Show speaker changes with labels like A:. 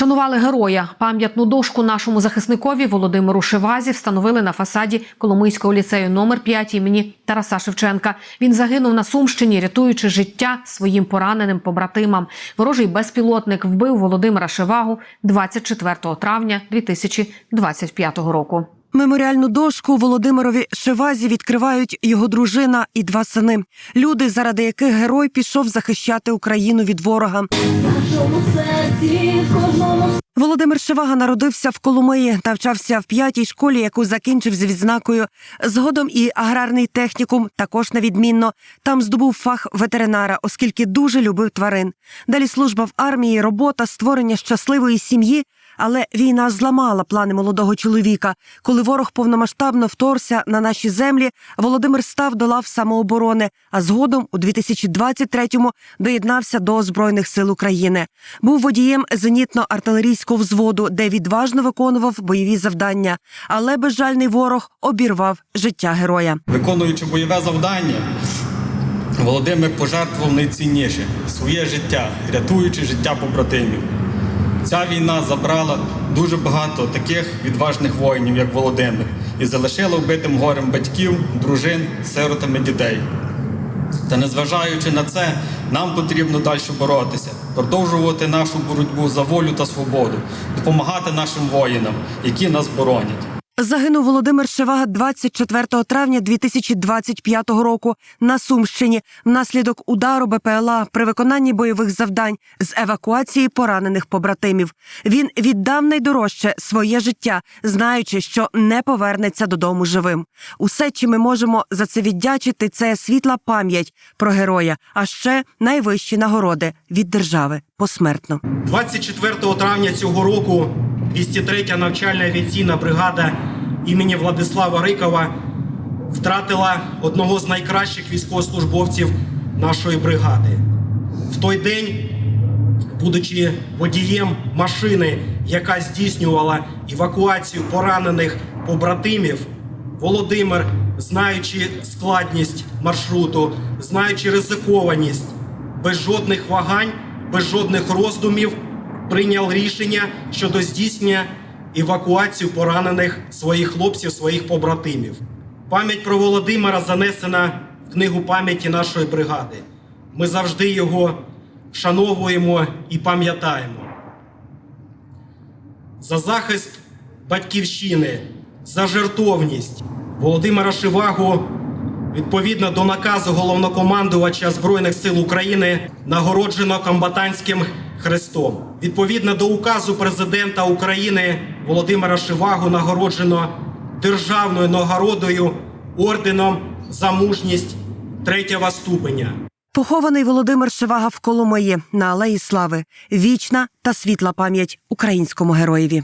A: Вшанували героя. Пам'ятну дошку нашому захисникові Володимиру Шивазі встановили на фасаді Коломийського ліцею номер 5 імені Тараса Шевченка. Він загинув на Сумщині, рятуючи життя своїм пораненим побратимам. Ворожий безпілотник вбив Володимира Шивагу 24 травня 2025 року.
B: Меморіальну дошку Володимирові Шевазі відкривають його дружина і два сини. Люди, заради яких герой пішов захищати Україну від ворога. Володимир Шевага народився в Коломиї, навчався в п'ятій школі, яку закінчив з відзнакою. Згодом і аграрний технікум також невідмінно. Там здобув фах ветеринара, оскільки дуже любив тварин. Далі служба в армії, робота, створення щасливої сім'ї. Але війна зламала плани молодого чоловіка. Коли ворог повномасштабно вторгся на наші землі, Володимир став до лав самооборони, а згодом у 2023-му доєднався до збройних сил України. Був водієм зенітно-артилерійського взводу, де відважно виконував бойові завдання. Але безжальний ворог обірвав життя героя.
C: Виконуючи бойове завдання, Володимир пожертвував найцінніше своє життя, рятуючи життя побратимів. Ця війна забрала дуже багато таких відважних воїнів, як Володимир, і залишила вбитим горем батьків, дружин, сиротами дітей. Та незважаючи на це, нам потрібно далі боротися, продовжувати нашу боротьбу за волю та свободу, допомагати нашим воїнам, які нас боронять.
B: Загинув Володимир Шевага 24 травня 2025 року на Сумщині внаслідок удару БПЛА при виконанні бойових завдань з евакуації поранених побратимів. Він віддав найдорожче своє життя, знаючи, що не повернеться додому живим. Усе, чим ми можемо за це віддячити, це світла пам'ять про героя, а ще найвищі нагороди від держави посмертно.
D: 24 травня цього року 203-я навчальна авіаційна бригада імені Владислава Рикова втратила одного з найкращих військовослужбовців нашої бригади. В той день, будучи водієм машини, яка здійснювала евакуацію поранених побратимів, Володимир, знаючи складність маршруту, знаючи ризикованість, без жодних вагань, без жодних роздумів прийняв рішення щодо здійснення евакуацію поранених своїх хлопців, своїх побратимів. Пам'ять про Володимира занесена в книгу пам'яті нашої бригади. Ми завжди його вшановуємо і пам'ятаємо. За захист батьківщини, за жертовність Володимира Шивагу відповідно до наказу головнокомандувача Збройних сил України нагороджено комбатантським хрестом. Відповідно до указу президента України Володимира Шивагу нагороджено державною нагородою орденом за мужність третього ступеня.
B: Похований Володимир Шевага в Коломиї на Алеї Слави. Вічна та світла пам'ять українському героєві.